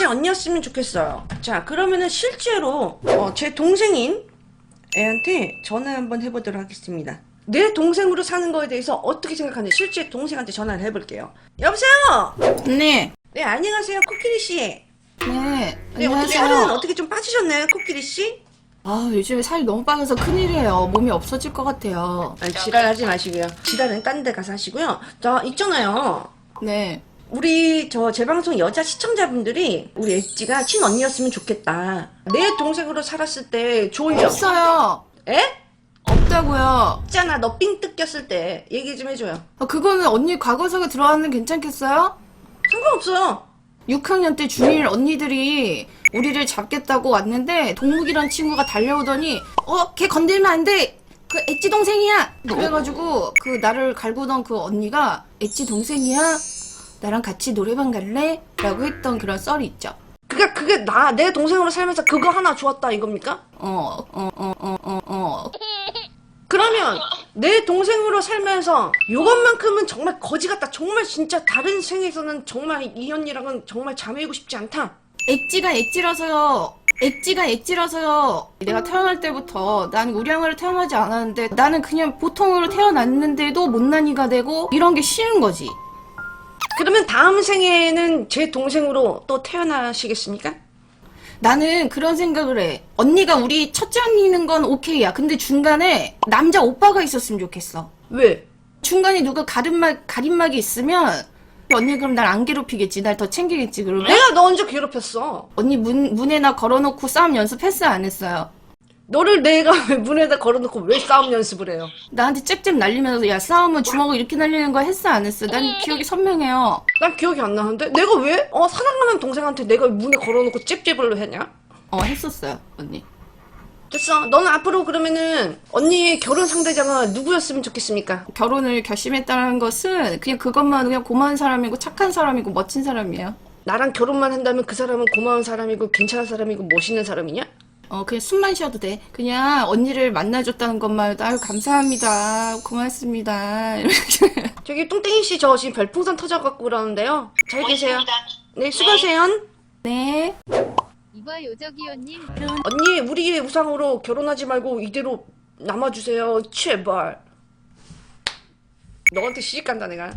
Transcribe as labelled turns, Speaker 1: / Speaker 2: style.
Speaker 1: 제 언니였으면 좋겠어요. 자, 그러면은 실제로 어, 제 동생인 애한테 전화 한번 해보도록 하겠습니다. 내 동생으로 사는 거에 대해서 어떻게 생각하는지 실제 동생한테 전화를 해볼게요. 여보세요.
Speaker 2: 네.
Speaker 1: 네, 안녕하세요, 코끼리 씨.
Speaker 2: 네.
Speaker 1: 네, 어떻게. 살은 어떻게 좀 빠지셨나요, 코끼리 씨?
Speaker 2: 아, 요즘에 살이 너무 빠져서 큰일이에요. 몸이 없어질 것 같아요.
Speaker 1: 아니, 지랄하지 마시고요. 지랄은 딴 데 가서 하시고요. 자, 있잖아요.
Speaker 2: 네.
Speaker 1: 우리 저 재방송 여자 시청자분들이 우리 엣지가 친언니였으면 좋겠다. 내 동생으로 살았을 때 졸려.
Speaker 2: 없어요.
Speaker 1: 에?
Speaker 2: 없다고요.
Speaker 1: 있잖아, 너 삥 뜯겼을 때 얘기 좀 해줘요.
Speaker 2: 아, 그거는 언니 과거사가 들어왔는 괜찮겠어요?
Speaker 1: 상관없어요.
Speaker 2: 6학년 때 중1 언니들이 우리를 잡겠다고 왔는데 동욱이란 친구가 달려오더니 어, 걔 건들면 안 돼. 그 엣지 동생이야. 그래가지고 그 나를 갈구던 그 언니가 엣지 동생이야. 나랑 같이 노래방 갈래? 라고 했던 그런 썰이 있죠.
Speaker 1: 그게 그게 나 내 동생으로 살면서 그거 하나 주었다 이겁니까?
Speaker 2: 어, 어, 어, 어, 어, 어.
Speaker 1: 그러면 내 동생으로 살면서 요것만큼은 정말 거지 같다. 정말 진짜 다른 생에서는 정말 이 언니랑은 정말 자매이고 싶지 않다.
Speaker 2: 엣지가 엣지라서요. 엣지가 엣지라서요. 내가 태어날 때부터 난 우량으로 태어나지 않았는데 나는 그냥 보통으로 태어났는데도 못난이가 되고 이런 게 싫은 거지.
Speaker 1: 그러면 다음 생에는 제 동생으로 또 태어나시겠습니까?
Speaker 2: 나는 그런 생각을 해. 언니가 우리 첫째 언니는 건 오케이야. 근데 중간에 남자 오빠가 있었으면 좋겠어.
Speaker 1: 왜?
Speaker 2: 중간에 누가 가림막, 가림막이 있으면 언니 그럼 날 안 괴롭히겠지. 날 더 챙기겠지. 그러면
Speaker 1: 내가 너 언제 괴롭혔어?
Speaker 2: 언니 문, 문에나 걸어놓고 싸움 연습했어 안 했어요?
Speaker 1: 너를 내가 왜 문에다 걸어놓고 왜 싸움 연습을 해요?
Speaker 2: 나한테 짹짹 날리면서 야 싸움은 주먹을 이렇게 날리는 거 했어 안 했어? 난 기억이 선명해요.
Speaker 1: 난 기억이 안 나는데? 내가 왜? 어, 사랑하는 동생한테 내가 문에 걸어놓고 찝찝을로 했냐?
Speaker 2: 어 했었어요 언니.
Speaker 1: 됐어. 너는 앞으로 그러면은 언니의 결혼 상대자가 누구였으면 좋겠습니까?
Speaker 2: 결혼을 결심했다는 것은 그냥 그것만 그냥 고마운 사람이고 착한 사람이고 멋진 사람이에요.
Speaker 1: 나랑 결혼만 한다면 그 사람은 고마운 사람이고 괜찮은 사람이고 멋있는 사람이냐?
Speaker 2: 어 그냥 숨만 쉬어도 돼. 그냥 언니를 만나줬다는 것만 해도 아유 감사합니다. 고맙습니다. 이렇게.
Speaker 1: 저기 뚱땡이 씨 저 지금 별풍선 터져갖고 그러는데요. 잘 계세요. 네, 수고하세요.
Speaker 2: 네.
Speaker 3: 이봐 요저기요님
Speaker 1: 언니, 우리의 우상으로 결혼하지 말고 이대로 남아주세요. 제발. 너한테 시집 간다, 내가.